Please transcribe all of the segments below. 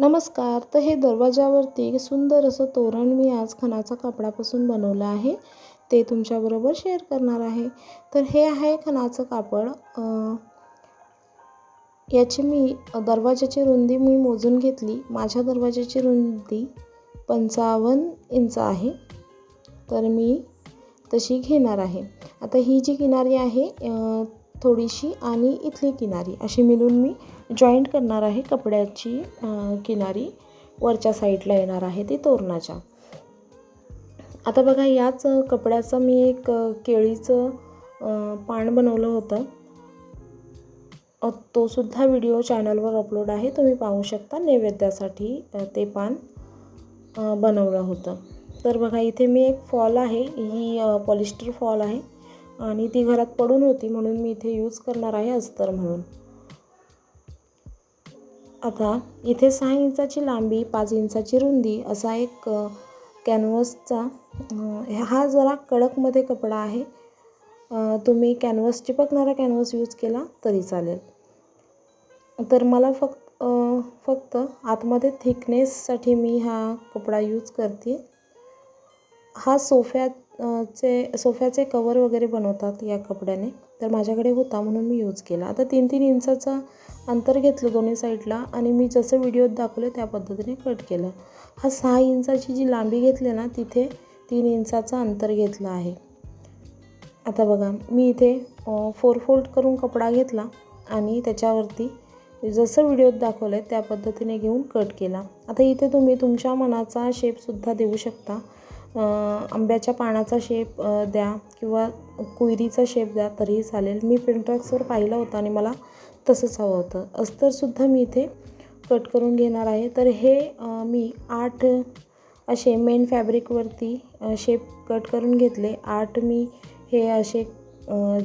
नमस्कार तर हे दरवाजावरती सुंदर असं तोरण मी आज खणाचा कापडापासून बनवलं आहे. ते तुमच्याबरोबर शेअर करणार आहे. तर हे आहे खणाचं कापड. याची मी दरवाजाची रुंदी मी मोजून घेतली. माझ्या दरवाजाची रुंदी पंचावन्न इंच आहे. तर मी तशी घेणार आहे. आता ही जी किनारी आहे थोडीशी आणि इथली किनारी अशी मिळून मी जॉईंट करणार आहे. कपड्याची किनारी वरच्या साईडला येणार आहे ती तोरणाच्या. आता बघा याच कपड्याचं मी एक केळीचं पान बनवलं होतं. तोसुद्धा तो सुद्धा व्हिडिओ चॅनलवर अपलोड आहे. तुम्ही पाहू शकता नैवेद्यासाठी ते पान बनवलं होतं. तर बघा इथे मी एक फॉल आहे. ही पॉलिस्टर फॉल आहे. आणि ती घरात पडून होती म्हणून मी इथे यूज करणार आहे अस्तर म्हणून. आता इथे सहा इंचाची लांबी पाच इंचाची रुंदी असा एक कॅनव्हसचा हा जरा कडकमध्ये कपडा आहे. तुम्ही कॅनव्हस चिपकणारा कॅनव्हस यूज केला तरी चालेल. तर मला फक्त फक्त आतमध्ये थिकनेससाठी मी हा कपडा यूज करते. हा सोफ्यात चे सोफ्याचे कवर वगैरे बनवतात या कपड्याने. तर माझ्याकडे होता म्हणून मी यूज केला. आता तीन तीन इंचाचा अंतर घेतलं दोन्ही साईडला आणि मी जसं व्हिडिओत दाखवलं त्या पद्धतीने कट केलं. हा सहा इंचाची जी लांबी घेतली ना तिथे तीन इंचाचं अंतर घेतलं आहे. आता बघा मी इथे फोर फोल्ड करून कपडा घेतला आणि त्याच्यावरती जसं व्हिडिओत दाखवलं आहे त्या पद्धतीने घेऊन कट केला. आता इथे तुम्ही तुमच्या मनाचा शेपसुद्धा देऊ शकता. आंब्याच्या पानाचा शेप द्या किंवा कुयरीचा शेप द्या तरीही चालेल. मी प्रिंटॉक्सवर पाहिलं होतं आणि मला तसंच हवं होतं. अस्तरसुद्धा मी इथे कट करून घेणार आहे. तर हे मी आठ असे मेन फॅब्रिकवरती शेप कट करून घेतले. आठ मी हे असे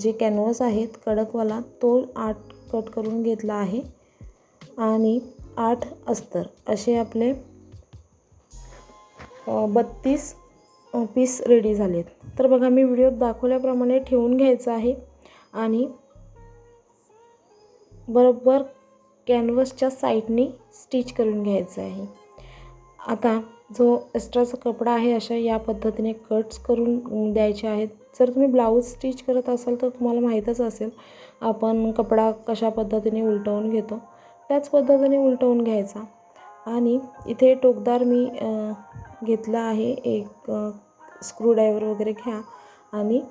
जे कॅनव्हस आहेत कडकवाला तो आठ कट करून घेतला आहे. आणि आठ अस्तर असे आपले बत्तीस पीस रेडी झाले आहेत तर बघा मी व्हिडिओत दाखवल्याप्रमाणे ठेवून घ्यायचं आहे. आणि बरोबर कॅनव्हसच्या साईडनी स्टिच करून घ्यायचं आहे. आता जो एक्स्ट्राचा कपडा आहे अशा या पद्धतीने कट्स करून द्यायचे आहेत. जर तुम्ही ब्लाऊज स्टिच करत असाल तर तुम्हाला माहीतच असेल आपण कपडा कशा पद्धतीने उलटवून घेतो. त्याच पद्धतीने उलटवून घ्यायचा. आणि इथे टोकदार मी घेतला आहे. एक स्क्रूड्रायव्हर वगैरे घ्या आणि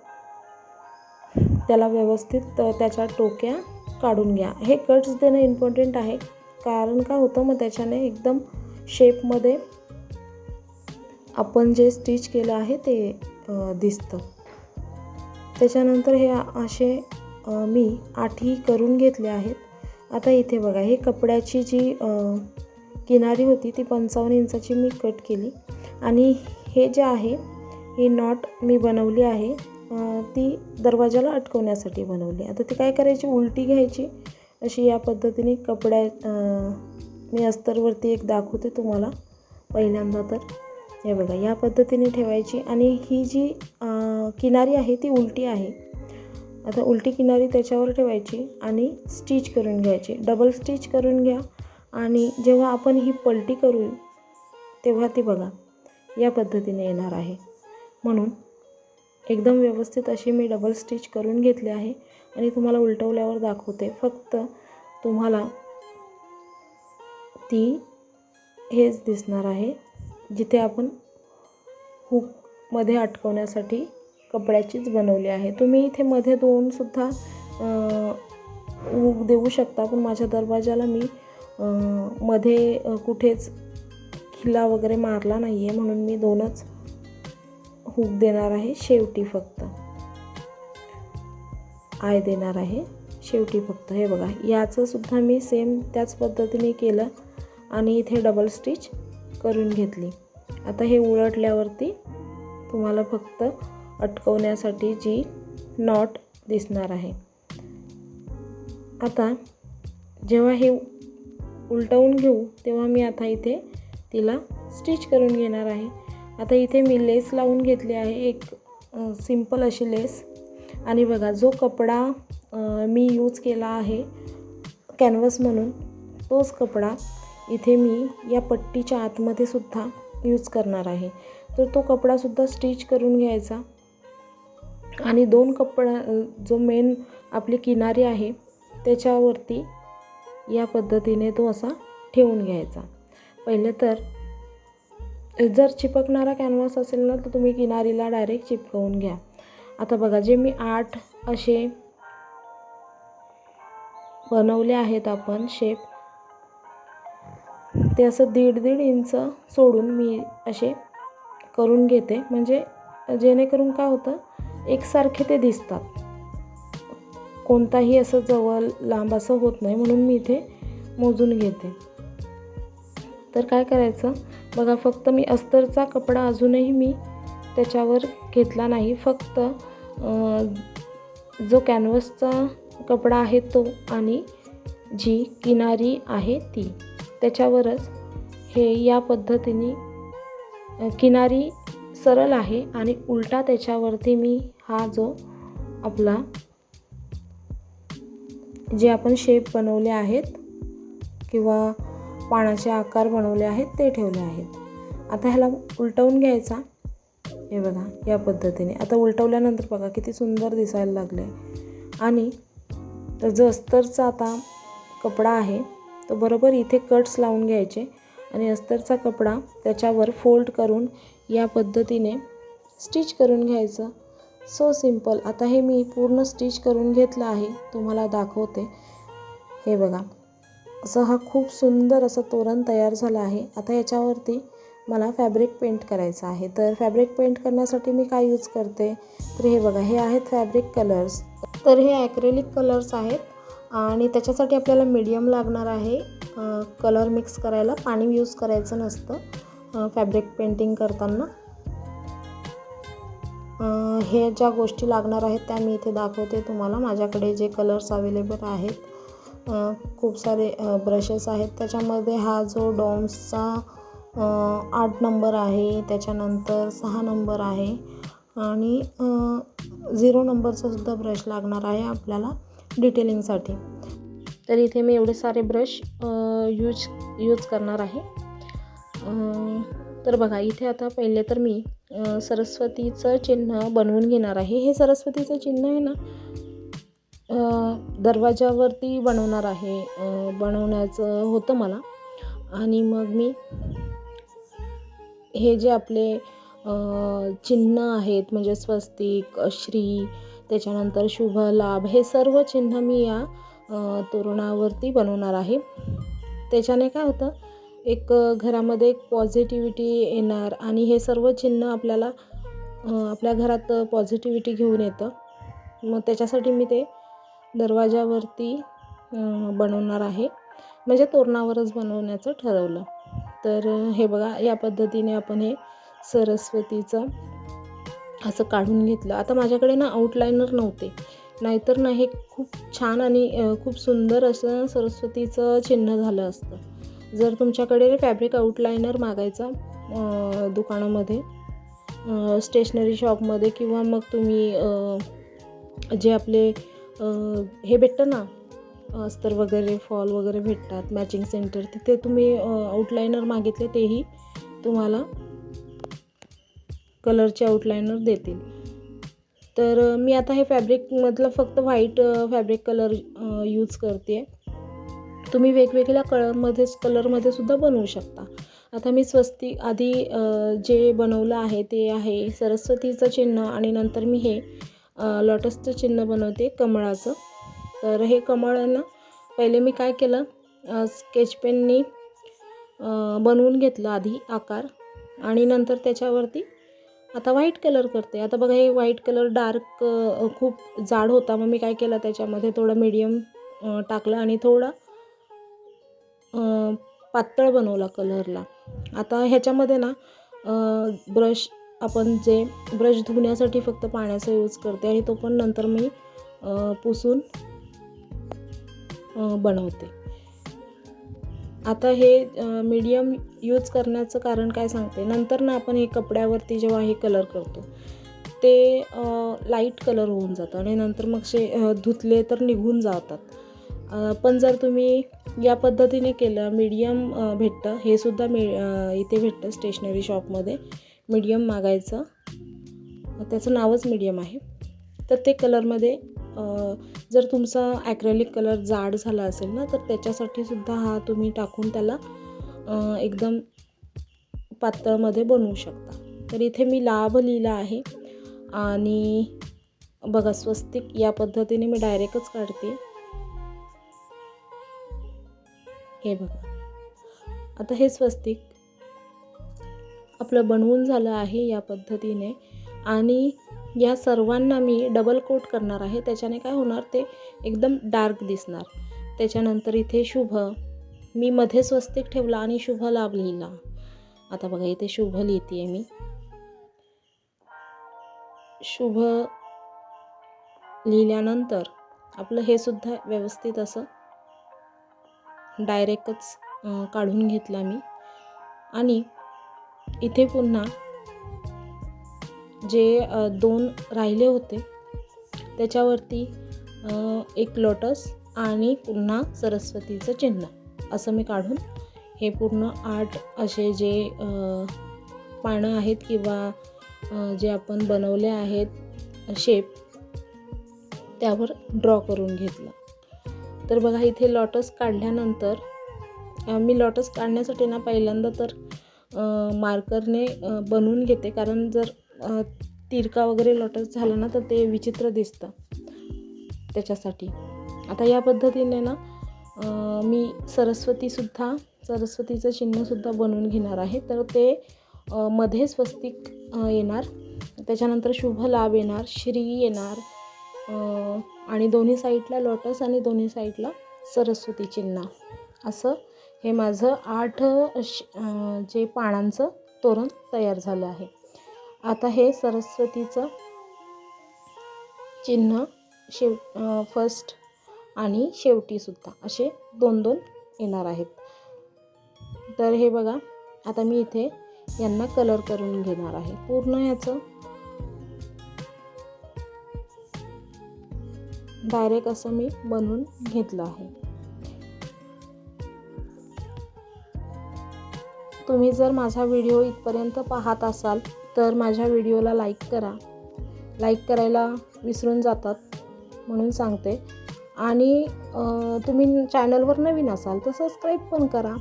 त्याला व्यवस्थित त्याच्या टोक्या काढून घ्या. हे कट्स देणं इम्पॉर्टंट आहे. कारण काय होतं? मग त्याच्याने एकदम शेपमध्ये आपण जे स्टिच केलं आहे ते दिसतं. त्याच्यानंतर हे असे मी आठी करून घेतले आहेत. आता इथे बघा हे कपड्याची जी किनारी होती ती पंचावन्न इंचाची मी कट केली. आणि हे जे आहे ही नॉट मी बनवली आहे ती दरवाजाला अटकवण्यासाठी बनवली. आता ती काय करायची? उलटी घ्यायची. अशी या पद्धतीने कपड्या मी अस्तरवरती एक दाखवते तुम्हाला पहिल्यांदा तर. हे बघा या पद्धतीने ठेवायची आणि ही जी किनारी आहे ती उलटी आहे. आता उलटी किनारी त्याच्यावर ठेवायची आणि स्टिच करून घ्यायची. डबल स्टिच करून घ्या आणि जेव्हा आपण ही पलटी करू तेव्हा ती बघा. या पद्धतीने येणार आहे. म्हणून एकदम व्यवस्थित अशी मी डबल स्टिच करून घेतली आहे आणि तुम्हाला उलटवल्यावर दाखवते. फक्त तुम्हाला ती हेच दिसणार आहे जिथे आपण हुकमध्ये अटकवण्यासाठी कपड्याचीच बनवली आहे. तुम्ही इथे मध्ये दोनसुद्धा हुक देऊ शकता पण माझ्या दरवाजाला मी मध्ये कुठेच खिला वगैरे मारला नाही आहे म्हणून मी दोनच हुक देणार आहे शेवटी फक्त. आय देणार आहे शेवटी फक्त. हे बघा याचं सुद्धा मी सेम त्याच पद्धतीने केलं आणि इथे डबल स्टिच करून घेतली. आता हे उलटल्यावरती तुम्हाला फक्त अटकवण्यासाठी जी नॉट दिसणार आहे. आता जेव्हा हे उलटवून घेऊ तेव्हा मी आता इथे तिला स्टिच करून घेणार आहे. आता इथे मी लेस लावून घेतली आहे एक सिंपल अशी लेस. आणि बघा जो कपडा मी यूज केला आहे कॅनव्हस म्हणून तोच कपडा इथे मी या पट्टीच्या आतमध्ये सुद्धा यूज करणार आहे. तर तो कपडासुद्धा स्टिच करून घ्यायचा. आणि दोन कपडा जो मेन आपली किनारी आहे त्याच्यावरती या पद्धतीने तो असा ठेवून घ्यायचा. पहिले तर जर चिपकणारा कॅनव्हास असेल ना तर तुम्ही किनारीला डायरेक्ट चिपकवून घ्या. आता बघा जे मी आठ असे बनवले आहेत आपण शेप ते असं दीड दीड इंच सोडून मी असे करून घेते. म्हणजे जेणेकरून काय होतं एकसारखे ते दिसतात. कोणताही असं जवळ लांब असं होत नाही म्हणून मी इथे मोजून घेते. तर काय करायचं? बघा फक्त मी अस्तरचा कपडा अजूनही मी त्याच्यावर घेतला नाही. फक्त जो कॅनव्हसचा कपडा आहे तो आणि जी किनारी आहे ती. त्याच्यावरच हे या पद्धतीने किनारी सरळ आहे आणि उलटा त्याच्यावरती मी हा जो आपला जे आपण शेप बनवले आहेत किंवा पानाचे आकार बनवले आहेत ते ठेवले आहेत. आता ह्याला उलटवून घ्यायचा. हे बघा या पद्धतीने. आता उलटवल्यानंतर बघा किती सुंदर दिसायला लागले आणि तर जो अस्तरचा आता कपडा आहे तो बरोबर इथे कट्स लावून घ्यायचे. आणि अस्तरचा कपडा त्याच्यावर फोल्ड करून या पद्धतीने स्टिच करून घ्यायचं. सो सिंपल आता हे मी पूर्ण स्टिच करून घेतलं आहे तुम्हाला दाखवते. हे बघा. असं हा खूप सुंदर असं तोरण तयार झालं आहे. आता याच्यावरती मला फॅब्रिक पेंट करायचं आहे. तर फॅब्रिक पेंट करण्यासाठी मी काय यूज करते? तर हे बघा हे आहेत फॅब्रिक कलर्स तर हे ॲक्रेलिक कलर्स आहेत आणि त्याच्यासाठी आपल्याला मीडियम लागणार आहे. कलर मिक्स करायला पाणी यूज करायचं नसतं फॅब्रिक पेंटिंग करताना. हे ज्या गोष्टी लागणार आहेत त्या मी इथे दाखवते तुम्हाला. माझ्याकडे जे कलर्स अवेलेबल आहेत खूप सारे ब्रशेस आहेत. त्याच्यामध्ये हा जो डॉम्सचा आठ नंबर आहे त्याच्यानंतर सहा नंबर आहे आणि झिरो नंबरचा सुद्धा ब्रश लागणार आहे आपल्याला डिटेलिंगसाठी तर इथे मी एवढे सारे ब्रश यूज यूज करणार आहे. तर बघा इथे आता पहिले तर मी सरस्वतीचं चिन्ह बनवून घेणार आहे. हे सरस्वतीचं चिन्ह आहे ना दरवाजावरती बनवणार आहे. बनवण्याचं होतं मला. आणि मग मी हे जे आपले चिन्ह आहेत म्हणजे स्वस्तिक श्री त्याच्यानंतर शुभ लाभ हे सर्व चिन्ह मी या तोरणावरती बनवणार आहे. त्याच्याने काय होतं एक घरामध्ये एक पॉझिटिव्हिटी येणार आणि हे सर्व चिन्ह आपल्याला आपल्या घरात पॉझिटिव्हिटी घेऊन येतं. मग त्याच्यासाठी मी ते दरवाजावरती बनवणार आहे. म्हणजे तोरणावरच बनवण्याचं ठरवलं. तर हे बघा या पद्धतीने आपण हे सरस्वतीचं असं काढून घेतलं. आता माझ्याकडे ना आउटलायनर नव्हते. नाहीतर ना हे खूप छान आणि खूप सुंदर असं सरस्वतीचं चिन्ह झालं असतं. जर तुमच्याकडे फॅब्रिक आउटलायनर मागायचा दुकानामध्ये स्टेशनरी शॉपमध्ये किंवा मग तुम्ही जे आपले हे भेटतं ना? अस्तर वगैरे फॉल वगैरे भेटतात मॅचिंग सेंटर तिथे तुम्ही आउटलायनर मागितले तेही तुम्हाला कलरचे आउटलायनर देतील. तर मी आता हे फॅब्रिकमधलं फक्त व्हाईट फॅब्रिक कलर यूज करते. तुम्ही वेगवेगळ्या कलरमध्येच कलरमध्ये सुद्धा बनवू शकता. आता मी स्वस्ती आधी जे बनवलं आहे ते आहे सरस्वतीचं चिन्ह आणि नंतर मी हे लॉटसचं चिन्ह बनवते कमळाचं. तर हे कमळांना पहिले मी काय केलं स्केच पेननी बनवून घेतलं आधी आकार आणि नंतर त्याच्यावरती आता व्हाईट कलर करते. आता बघा हे व्हाईट कलर डार्क खूप जाड होता. मग मी काय केलं त्याच्यामध्ये थोडं मीडियम टाकलं आणि थोडा पातळ बनवला कलरला आता ह्याच्यामध्ये ना ब्रश आपण जे ब्रश धुण्यासाठी फक्त पाण्याचा यूज करते आणि तो पण नंतर मी पुसून बनवते. आता हे मीडियम यूज करण्याचं कारण काय सांगते? नंतर ना आपण हे कपड्यावरती जेव्हा हे कलर करतो ते लाइट कलर होऊन जातं आणि नंतर मग शे धुतले तर निघून जातात. पण जर तुम्ही या पद्धतीने केलं मीडियम भेटतं हे सुद्धा मी इथे भेटतं स्टेशनरी शॉपमध्ये मीडियम मागायचं. त्याचं नावच मीडियम आहे. तर ते कलरमध्ये जर तुमचा ॲक्रेलिक कलर जाड झाला असेल ना तर त्याच्यासाठी सुद्धा हा तुम्ही टाकून त्याला एकदम पातळमध्ये बनवू शकता. तर इथे मी लाभ लिहिला आहे. आणि बघा स्वस्तिक या पद्धतीने मी डायरेक्टच काढते. हे बघा. आता हे स्वस्तिक. आपलं बनवून झालं आहे या पद्धतीने. आणि या सर्वांना मी डबल कोट करणार आहे. त्याच्याने काय होणार? ते एकदम डार्क दिसणार. त्याच्यानंतर इथे शुभ. मी मध्ये स्वस्तिक ठेवला आणि शुभ लाभ लिहिला. आता बघा इथे शुभ लिहिते मी. शुभ लिहिल्यानंतर आपलं हे सुद्धा व्यवस्थित असं डायरेक्टच काढून घेतला मी. आणि इथे पुन्हा जे दोन राहिले होते त्याच्यावरती एक लोटस आणि पुन्हा सरस्वतीचं चिन्ह. असं मी काढून हे पूर्ण आठ असे जे पानं आहेत किंवा जे आपण बनवले आहेत शेप त्यावर ड्रॉ करून घेतलं. तर बघा इथे लॉटस काढल्यानंतर मी लॉटस काढण्यासाठी ना पहिल्यांदा तर मार्करने बनवून घेते. कारण जर तिरका वगैरे लॉटस झाला ना तर ते विचित्र दिसतं त्याच्यासाठी. आता या पद्धतीने ना मी सरस्वतीसुद्धा सरस्वतीचं चिन्हसुद्धा बनवून घेणार आहे. तर ते मध्ये स्वस्तिक येणार. त्याच्यानंतर शुभ लाभ येणार श्री येणार. आणि दोन्ही साईडला लॉटस आणि दोन्ही साईडला सरस्वती चिन्ह. असं हे माझं आठ श जे पानांचं तोरण तयार झालं आहे. आता हे सरस्वतीचं चिन्ह शेव फर्स्ट आणि शेवटीसुद्धा असे दोन दोन येणार आहेत. तर हे बघा आता मी इथे यांना कलर करून घेणार आहे. पूर्ण याचं डायरेक्ट असं मी बनवून घेतलं आहे. तुम्ही जर माझा व्हिडिओ इथपर्यंत पाहत असाल तर माझ्या व्हिडिओला लाईक करा. लाईक करायला विसरून जातात म्हणून सांगते. आणि तुम्ही चॅनलवर नवीन असाल तर सबस्क्राईब पण करा.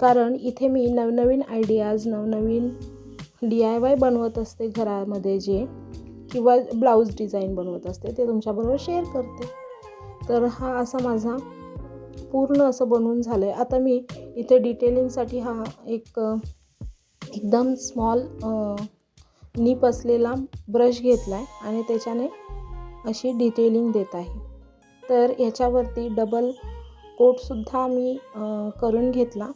कारण इथे मी नवनवीन आयडियाज नवनवीन डी आय वाय बनवत असते घरामध्ये जे किंवा ब्लाऊज डिझाईन बनवत असते ते तुमच्याबरोबर शेअर करते. तर हा असा माझा पूर्ण असं बनवून झालं आहे आता मी इथे डिटेलिंगसाठी हा एक एकदम स्मॉल नीप असलेला ब्रश घेतला आहे आणि त्याच्याने अशी डिटेलिंग देत आहे. तर याच्यावरती डबल कोटसुद्धा मी करून घेतला.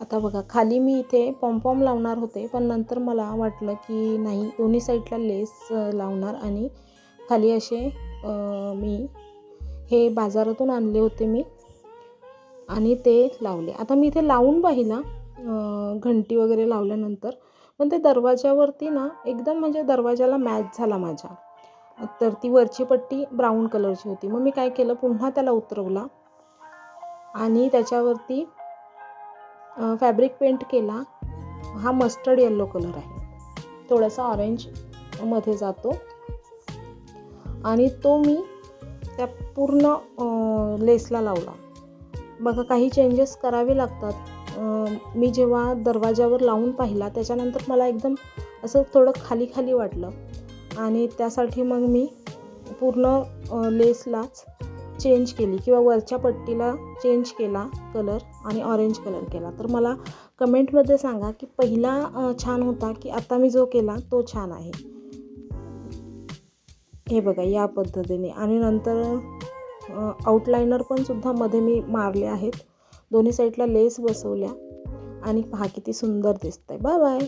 आता बघा खाली मी इथे पॉम्पॉम लावणार होते पण नंतर मला वाटलं की नाही दोन्ही साईडला लेस लावणार आणि खाली असे मी हे बाजारातून आणले होते मी. आणि ते लावले. आता मी इथे लावून पाहिला घंटी वगैरे लावल्यानंतर पण ते दरवाजावरती ना एकदम म्हणजे दरवाजाला मॅच झाला माझ्या. तर ती वरची पट्टी ब्राऊन कलरची होती. मग मी काय केलं पुन्हा त्याला उतरवला आणि त्याच्यावरती फॅब्रिक पेंट केला. हा मस्टर्ड येल्लो कलर आहे. थोडासा ऑरेंजमध्ये जातो. आणि तो मी त्या पूर्ण लेसला लावला. बघा काही चेंजेस करावे लागतात. मी जेव्हा दरवाजावर लावून पाहिला त्याच्यानंतर मला एकदम असं थोडं खाली खाली वाटलं. आणि त्यासाठी मग मी पूर्ण लेसलाच चेंज केली किंवा वरच्या पट्टीला चेंज केला कलर आणि ऑरेंज कलर केला. तर मला कमेंटमध्ये सांगा की पहिला छान होता की आता मी जो केला तो छान आहे? हे बघा या पद्धतीने. आणि नंतर आउटलायनर पण सुद्धा मध्ये मी मारले आहेत. दोन्ही साईडला लेस बसवल्या. आणि पहा किती सुंदर दिसतंय. Bye bye